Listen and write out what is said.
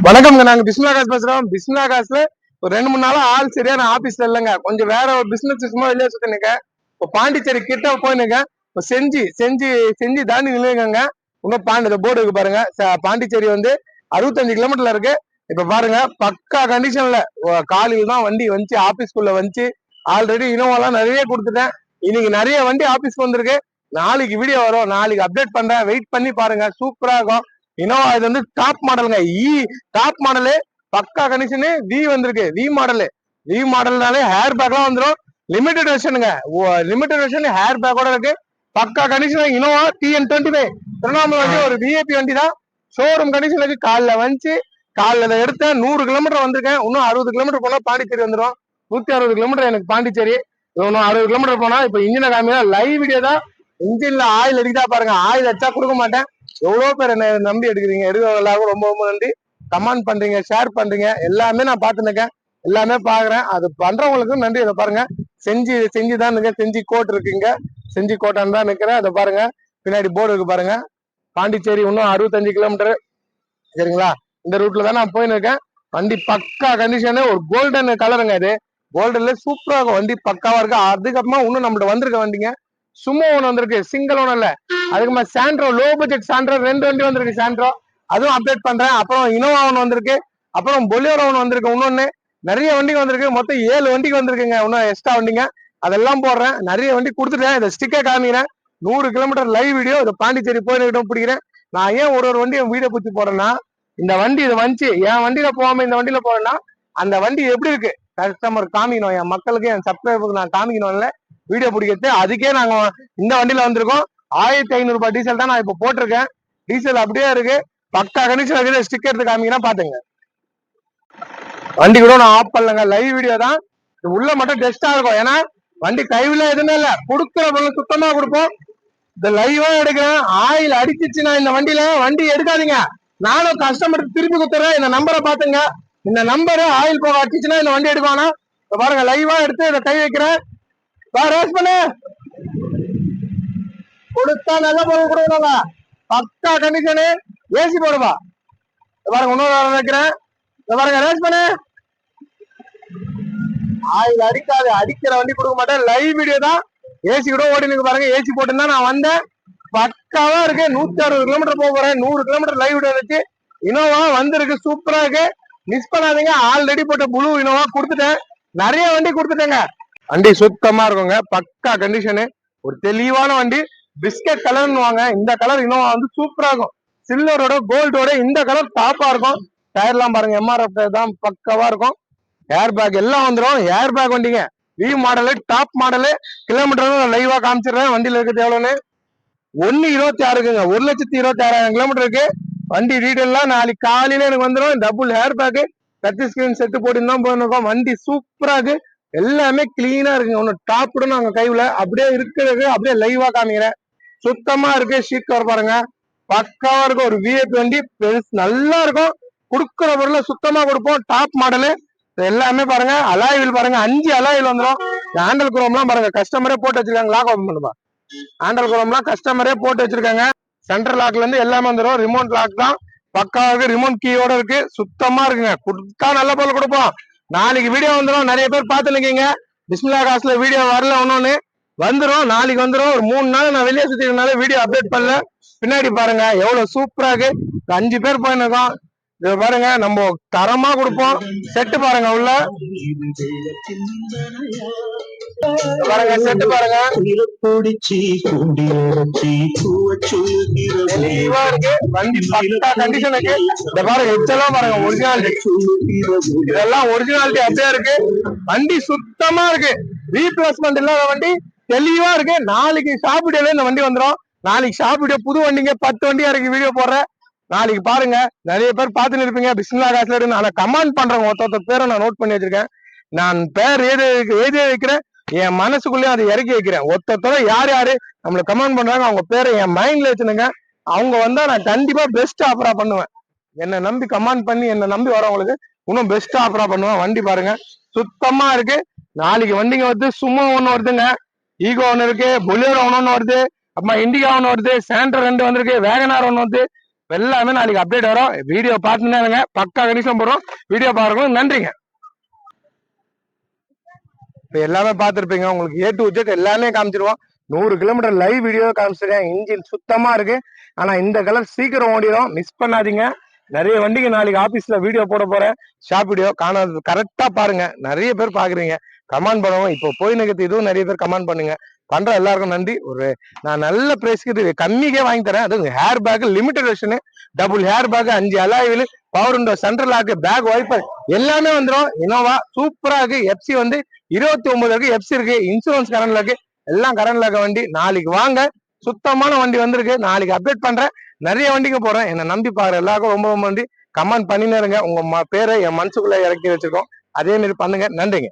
வணக்கம்ங்க நாங்க பிஸ்மிலா காசு பேசுறோம். பிஸ்மிலா காசுல ஒரு ரெண்டு மூணு நாளா ஆள் சரியான ஆபீஸ்ல இல்லைங்க. கொஞ்சம் வேற ஒரு பிசினஸ் சும்மா வெளியே சுத்தி நிக்க. இப்போ பாண்டிச்சேரி கிட்ட போயினுங்க செஞ்சு இப்போ செஞ்சி செஞ்சு தாண்டி நிலையங்க இன்னும் பாண்டி போர்டு இருக்கு பாருங்க. பாண்டிச்சேரி வந்து அறுபத்தஞ்சு கிலோமீட்டர்ல இருக்கு. இப்ப பாருங்க பக்கா கண்டிஷன்ல காலையில் தான் வண்டி வந்துச்சு ஆபீஸ்க்குள்ள வந்துச்சு. ஆல்ரெடி இனோவாலாம் நிறைய கொடுத்துட்டேன். இன்னைக்கு நிறைய வண்டி ஆபீஸ்க்கு வந்திருக்கு. நாளைக்கு வீடியோ வரும். நாளைக்கு அப்டேட் பண்றேன். வெயிட் பண்ணி பாருங்க. சூப்பரா இருக்கும். இனோவா இது வந்து டாப் மாடலுங்க இ டாப் மாடலு பக்கா கனெக்ஷனு வி வந்திருக்கு. வி மாடலு வி மாடல்னாலே ஹேர் பேக்லாம் வந்துடும் லிமிடெட் வெர்ஷனுங்க லிமிடெட் வெர்ஷன் ஹேர் பேக்கோட இருக்கு. பக்கா condition Innova TN twenty five Tiruvannamalai வண்டி ஒரு விஏபி வண்டி தான். ஷோரூம் கண்டிஷன் இருக்கு. காலைல வந்துச்சு காலில் இதை எடுத்தேன். நூறு கிலோமீட்டர் வந்திருக்கேன். இன்னும் அறுபது கிலோமீட்டர் போனால் பாண்டிச்சேரி வந்துடும் நூத்தி அறுபது கிலோமீட்டர் எனக்கு பாண்டிச்சேரி. இன்னும் அறுபது கிலோமீட்டர் போனால் இப்போ இன்ஜினை காமினா லைவ் வீடியோ தான். இன்ஜினில் ஆயில் அடிக்கிட்டா பாருங்க. ஆயில் அடிச்சா கொடுக்க மாட்டேன். எவ்வளவு பேர் என்ன நம்பி எடுக்கிறீங்க? எடுக்கிற எல்லாருக்கும் ரொம்ப ரொம்ப நன்றி. கமெண்ட் பண்றீங்க ஷேர் பண்றீங்க. எல்லாமே நான் பார்த்துன்னு இருக்கேன் எல்லாமே பாக்குறேன் அது பண்றவங்களுக்கும் நன்றி. அதை பாருங்க. செஞ்சு செஞ்சு தான் நிக்க செஞ்சி கோட் இருக்குங்க செஞ்சி கோட்டான் தான் நிக்கிறேன். அதை பாருங்க. பின்னாடி போர்டு இருக்கு பாருங்க. பாண்டிச்சேரி இன்னும் அறுபத்தஞ்சு கிலோமீட்டர் சரிங்களா? இந்த ரூட்ல தான் நான் போயின்னு இருக்கேன் வண்டி பக்கா கண்டிஷனு ஒரு கோல்டன் கலருங்க இது கோல்டன்ல சூப்பரா இருக்கும். வண்டி பக்காவா இருக்கு. அதுக்கப்புறமா இன்னும் நம்மள்ட்ட வந்திருக்க வண்டிங்க. சும்மா ஒன்று வந்திருக்கு. சிங்கிள் ஒன்றும் இல்ல. அதுக்கு சாண்ட்ரோ லோ பட்ஜெட் சாண்ட்ரோ ரெண்டு வண்டி வந்திருக்கு சாண்ட்ரோ. அதுவும் அப்டேட் பண்றேன். அப்புறம் இனோவா ஒன்று வந்திருக்கு. அப்புறம் பொலியோரோ ஒன்று வந்திருக்கு இன்னொன்னு. நிறைய வண்டி வந்திருக்கு. மொத்தம் ஏழு வண்டிக்கு வந்திருக்குங்க. இன்னும் எக்ஸ்ட்ரா வண்டிங்க. அதெல்லாம் போடுறேன். நிறைய வண்டி கொடுத்துட்டேன். இதை ஸ்டிக்கே காமிக்கிறேன். நூறு கிலோமீட்டர் லைவ் வீடியோ இதை பாண்டிச்சேரி போயிட்டு பிடிக்கிறேன். நான் ஏன் ஒரு ஒரு வண்டியை வீடியோ பிடிச்சி போறேன்னா இந்த வண்டி இது வந்துச்சு. என் வண்டியில போகாம இந்த வண்டியில போறேன்னா அந்த வண்டி எப்படி இருக்கு? கஸ்டமர் காமிக்கணும். என் மக்களுக்கு என் சப்ஸ்கிரைபருக்கு நான் காமிக்கணும்ல. வீடியோ பிடிக்கிறது அதுக்கே நாங்க இந்த வண்டியில வந்திருக்கோம். ஆயிரத்தி ஐநூறு ரூபாய் டீசல் தான் நான் இப்போ போட்டிருக்கேன். டீசல் அப்படியே இருக்கு. பக்கா கண்டிஷன் இருக்குது ஸ்டிக்கர் எடுத்து காமிங்கன்னா பாத்துங்க. வண்டி கூட நான் ஆஃப் பண்ணலங்க. லைவ் வீடியோ தான். உள்ள மட்டும் டெஸ்டா இருக்கும். ஏன்னா வண்டி கைவில எதுவுமே இல்ல. கொடுக்குற பொருள் சுத்தமா கொடுப்போம். இந்த லைவா எடுக்கிறேன். ஆயில் அடிச்சிச்சுன்னா இந்த வண்டியில வண்டி எடுக்காதீங்க. நானும் கஸ்டமருக்கு திருப்பி கொடுத்துறேன். இந்த நம்பரை பாத்துங்க. இந்த நம்பரு ஆயில் போக அடிச்சுன்னா இந்த வண்டி எடுப்பானா பாருங்க லைவா எடுத்து இதை கை வைக்கிறேன். பாரு ரேஸ் பண்ணு. கொடுத்தா நல்ல பொருள் கொடுக்கணும்டா. பக்கா கண்டிஷனு ஏசி போடுவா பாருங்க இன்னொரு வைக்கிறேன். இத பாருங்க ரேஸ் பண்ணு. ஆயில் அடிக்காது அடிக்கிற வண்டி கொடுக்க மாட்டேன். லைவ் வீடியோ தான். ஏசி கூட ஓடினுக்கு பாருங்க. ஏசி போட்டுதான் நான் வந்தேன். பக்காவா இருக்கு. நூத்தி அறுபது கிலோமீட்டர் போக போறேன். நூறு கிலோமீட்டர் லைவ் வீடியோ வச்சு. இனோவா வந்திருக்கு. சூப்பரா இருக்கு. மிஸ் பண்ணாதீங்க. ஆல்ரெடி போட்ட ப்ளூ இனோவா கொடுத்துட்டேன். நிறைய வண்டி கொடுத்துட்டேங்க. வண்டி சுத்தமா இருக்குங்க. பக்கா கண்டிஷனு ஒரு தெளிவான வண்டி. பிஸ்கட் கலர்னு வாங்க இந்த கலர் இன்னும் வந்து சூப்பரா இருக்கும். சில்வரோட கோல்டோட இந்த கலர் டாப்பா இருக்கும். டயர்லாம் பாருங்க எம்ஆர்எஃப் தான் பக்கவா இருக்கும். ஏர் பேக் எல்லாம் வந்துடும் ஏர் பேக் வண்டிங்க V model top model kilometre லைவா காமிச்சிடுறேன். வண்டியில இருக்கிறது எவ்வளோன்னு ஒன்னு இருபத்தி ஆறுக்குங்க ஒரு லட்சத்தி இருபத்தி ஆறாயிரம் கிலோமீட்டர் இருக்கு. வண்டி டீட்டெயிலாம் நாளைக்கு காலையில எனக்கு வந்துடும் double air bag touch screen set போட்டுதான் போயிருக்கோம் வண்டி சூப்பரா இருக்கு. எல்லாமே கிளீனா இருக்குங்க. ஒன்னு டாப் நாங்க கைவுல அப்படியே இருக்கிறது அப்படியே லைவா காமிக்கிறேன். சுத்தமா இருக்கு ஷீட் கவர் பாருங்க. பக்காவா இருக்கும் ஒரு விஐபி வண்டி பெருசு நல்லா இருக்கும். கொடுக்குற பொருளை சுத்தமா கொடுப்போம் டாப் மாடலு எல்லாமே பாருங்க அலாயில் பாருங்க அஞ்சு அலாயில் வந்துடும் ஹேண்டல் குரோம்லாம் பாருங்க கஸ்டமரே போட்டு வச்சிருக்காங்க லாக் ஓபன் பண்ணுப்பா ஹேண்டல் குரோம்லாம் கஸ்டமரே போட்டு வச்சிருக்காங்க. சென்டர் லாக்ல இருந்து எல்லாமே வந்துடும் ரிமோட் லாக் தான். பக்காவுக்கு ரிமோட் கீயோட இருக்கு சுத்தமா இருக்குங்க. கொடுத்தா நல்ல பொருள் கொடுப்போம். நாளைக்கு வீடியோ வந்துடும் நிறைய பேர் பார்த்துருக்கீங்க. பிஸ்மிலா காசுல வீடியோ வரல ஒன்னொன்னு வந்துரும் நாளைக்கு வந்துரும். ஒரு மூணு நாள் நான் வெளியே சுத்தினால வீடியோ அப்டேட் பண்ணல. பின்னாடி பாருங்க எவ்வளவு சூப்பரா இருக்கு. அஞ்சு பேர் போயிருக்கோம் இது பாருங்க நம்ம தரமா கொடுப்போம். செட்டு பாருங்க உள்ள. பாருங்க செட்டு பாருங்க. இருக்கு. வண்டி பக்கா கண்டிஷன் இந்த பாருங்க எச்செல்லாம் பாருங்க ஒரிஜினாலிட்டி இதெல்லாம் ஒரிஜினாலிட்டி அப்படியே இருக்கு. வண்டி சுத்தமா இருக்கு. ரீப்ளேஸ்மெண்ட் இல்லாத வண்டி. தெளிவா இருக்கு. நாளைக்கு சாப்பிடல இந்த வண்டி வந்துடும் நாளைக்கு சாப்பிட புது வண்டிங்க பத்து வண்டியா இறக்கி வீடியோ போடுறேன் நாளைக்கு பாருங்க. நிறைய பேர் பார்த்துன்னு இருப்பீங்க. பிஸ்மிலா காசுல இருந்து நான் கமெண்ட் பண்றேன் ஒருத்த ஒருத்தர் பேரை நான் நோட் பண்ணி வச்சிருக்கேன். நான் பேர் எழுதி எழுதி வைக்கிறேன். என் மனசுக்குள்ளேயும் அதை இறக்கி வைக்கிறேன். ஒருத்தர யார் யாரு நம்மளை கமெண்ட் பண்றாங்க அவங்க பேரை என் மைண்ட்ல வச்சுனுங்க அவங்க வந்தா நான் கண்டிப்பா பெஸ்ட் ஆஃபரா பண்ணுவேன். என்னை நம்பி கமெண்ட் பண்ணி என்னை நம்பி வரவங்களுக்கு இன்னும் பெஸ்ட் ஆஃபரா பண்ணுவேன். வண்டி பாருங்க. சுத்தமா இருக்கு. நாளைக்கு வண்டிங்க வந்து சும்மா ஒண்ணு வருதுங்க. ஈகோ ஒன்று இருக்கு பொலியோரோ ஒன்று வருது அப்புறமா இண்டிகா ஒன்று வருது சாண்டர் ரெண்டு வந்திருக்கு வேகனார் ஒன்று வருது எல்லாமே நாளைக்கு அப்டேட் வரும். வீடியோ பார்த்துன்னு பக்கா கணிசம் போடுறோம். வீடியோ பாருங்க நன்றிங்க. இப்போ எல்லாமே பார்த்துருப்பீங்க உங்களுக்கு ஏ டு ஜெட் எல்லாமே காமிச்சிருவோம். நூறு கிலோமீட்டர் லைவ் வீடியோ காமிச்சிருக்கேன் இன்ஜின் சுத்தமாக இருக்கு. ஆனால் இந்த கலர் சீக்கிரம் ஓடிடும் மிஸ் பண்ணாதீங்க. நிறைய வண்டிக்கு நாளைக்கு ஆபீஸ்ல வீடியோ போட போறேன். ஷாப் வீடியோ காணாது கரெக்டா பாருங்க. நிறைய பேர் பாக்குறீங்க. கமெண்ட் பண்ணுவோம் இப்போ போய் நிற்கிறது இதுவும் நிறைய பேர் கமெண்ட் பண்ணுங்க. பண்ற எல்லாருக்கும் நன்றி. ஒரு நான் நல்ல பிரைஸ்க்கு இது கம்மிக்கே வாங்கி தரேன். அது air bag limited version double air bag அஞ்சு அலாயில் power window central lock back wiper எல்லாமே வந்துடும் இனோவா சூப்பரா இருக்கு. எஃப்சி வந்து இருபத்தி ஒன்பது இருக்கு. எஃப்சி இருக்கு. இன்சூரன்ஸ் கரண்ட் இருக்கு எல்லாம் கரண்ட் இருக்க வண்டி. நாளைக்கு வாங்க. சுத்தமான வண்டி வந்திருக்கு. நாளைக்கு அப்டேட் பண்றேன். நிறைய வண்டிக்கு போறேன். என்னை நம்பி பாரு எல்லாருக்கும் ரொம்ப ரொம்ப நன்றி. கமெண்ட் பண்ணினருங்க உங்க பேரை என் மனசுக்குள்ள இறக்கி வச்சிருக்கோம். அதே மாதிரி பண்ணுங்க. நன்றிங்க.